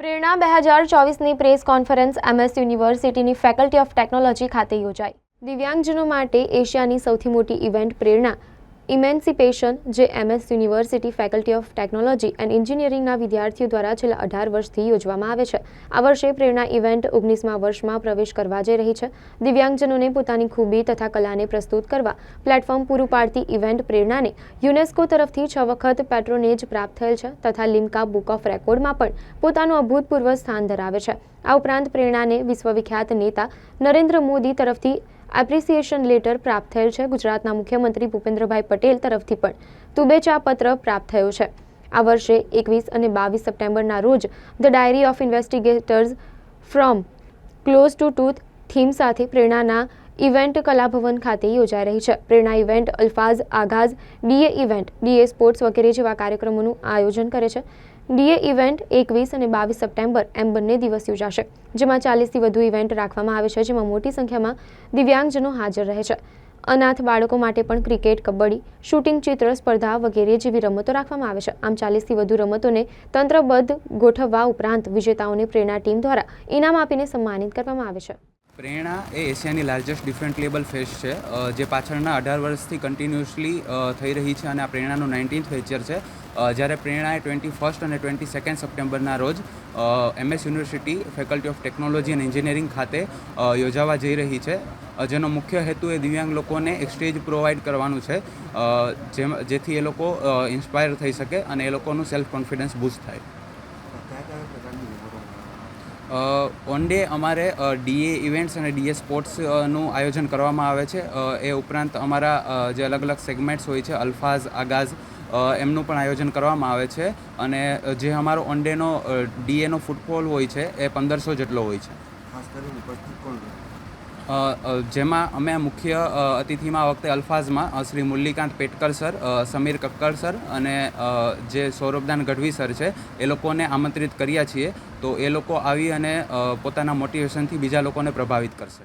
પ્રેરણા બે હજાર ચોવીસની પ્રેસ કોન્ફરન્સ એમએસ યુનિવર્સિટીની ફેકલ્ટી ઓફ ટેકનોલોજી ખાતે યોજાઈ. દિવ્યાંગજનો માટે એશિયાની સૌથી મોટી ઇવેન્ટ પ્રેરણા ઇમેન્સિપેશન, જે MS university faculty of technology and એન્જિનિયરિંગના વિદ્યાર્થીઓ દ્વારા છેલ્લા અઢાર વર્ષથી યોજવામાં આવે છે. આ વર્ષે પ્રેરણા ઇવેન્ટ ઓગણીસમા વર્ષમાં પ્રવેશ કરવા જઈ રહી છે. દિવ્યાંગજનોને પોતાની ખૂબી તથા કલાને પ્રસ્તુત કરવા પ્લેટફોર્મ પૂરું પાડતી ઇવેન્ટ પ્રેરણાને યુનેસ્કો તરફથી છ વખત પેટ્રોનેજ પ્રાપ્ત થયેલ છે તથા લિમ્કા બુક ઓફ રેકોર્ડમાં પણ પોતાનું અભૂતપૂર્વ સ્થાન ધરાવે છે. આ ઉપરાંત પ્રેરણાને વિશ્વવિખ્યાત નેતા નરેન્દ્ર મોદી તરફથી એપ્રિસિએશન લેટર પ્રાપ્ત થયેલ છે. ગુજરાતના મુખ્યમંત્રી ભૂપેન્દ્રભાઈ પટેલ તરફથી પણ તુબેચા પત્ર પ્રાપ્ત થયો છે. આ વર્ષે એકવીસ અને બાવીસ સપ્ટેમ્બરના રોજ the diary of investigators from clues to tooth theme સાથે પ્રેરણાના ઇવેન્ટ કલાભવન ખાતે યોજાઈ રહી છે. Prerna event, Alfaaz Aaghaz DA event, DA sports વગેરે જેવા કાર્યક્રમોનું આયોજન કરે છે. ડીએ ઇવેન્ટ એકવીસ અને બાવીસ સપ્ટેમ્બર એમ બંને દિવસ યોજાશે, જેમાં ચાલીસથી વધુ ઇવેન્ટ રાખવામાં આવે છે, જેમાં મોટી સંખ્યામાં દિવ્યાંગજનો હાજર રહે છે. અનાથ બાળકો માટે પણ ક્રિકેટ, કબડ્ડી, શૂટિંગ ચિત્ર, સ્પર્ધા વગેરે જેવી રમતો રાખવામાં આવે છે. આમ ચાલીસથી વધુ રમતોને તંત્રબદ્ધ ગોઠવવા ઉપરાંત વિજેતાઓને પ્રેરણા ટીમ દ્વારા ઇનામ આપીને સન્માનિત કરવામાં આવે છે. પ્રેરણા એ એશિયાની લાર્જેસ્ટ ડિફરન્ટ લેબલ ફેસ્ટ છે. જે પાછળના અઢાર વર્ષથી કન્ટિન્યુઅસલી થઈ રહી છે અને આ પ્રેરણાનું નાઇન્ટીન્થ ફેચર છે. જ્યારે પ્રેરણાએ ટ્વેન્ટી ફર્સ્ટ અને ટ્વેન્ટી સેકન્ડ સપ્ટેમ્બરના રોજ MS university faculty of technology and engineering ખાતે યોજાવા જઈ રહી છે. જેનો મુખ્ય હેતુ એ દિવ્યાંગ લોકોને એક સ્ટેજ પ્રોવાઈડ કરવાનું છે. જેમ, જેથી એ લોકો ઇન્સ્પાયર થઈ શકે અને એ લોકોનું સેલ્ફ કોન્ફિડન્સ બૂસ્ટ થાય ઓન ડે અમારે ડીએ ઇવેન્ટ્સ અને ડીએ સ્પોર્ટ્સનું આયોજન કરવામાં આવે છે. એ ઉપરાંત અમારા જે અલગ અલગ સેગમેન્ટ્સ હોય છે, અલ્ફાઝ, આગાઝ એમનું પણ આયોજન કરવામાં આવે છે. અને જે અમારો ઓન ડેનો ડીએનો ફૂટબોલ હોય છે, એ પંદરસો જેટલો હોય છે. ખાસ કરીને ઉપસ્થિત કોણ જેમાં અમે મુખ્ય અતિથિમાં વખતે અલ્ફાઝમાં શ્રી મુરલીકાંત પેટકર સર સમીર કક્કર સર અને જે સૌરભદાન ગઢવી સર છે, એ લોકોને આમંત્રિત કર્યા છીએ. તો એ લોકો આવી અને પોતાના મોટિવેશનથી બીજા લોકોને પ્રભાવિત કરશે.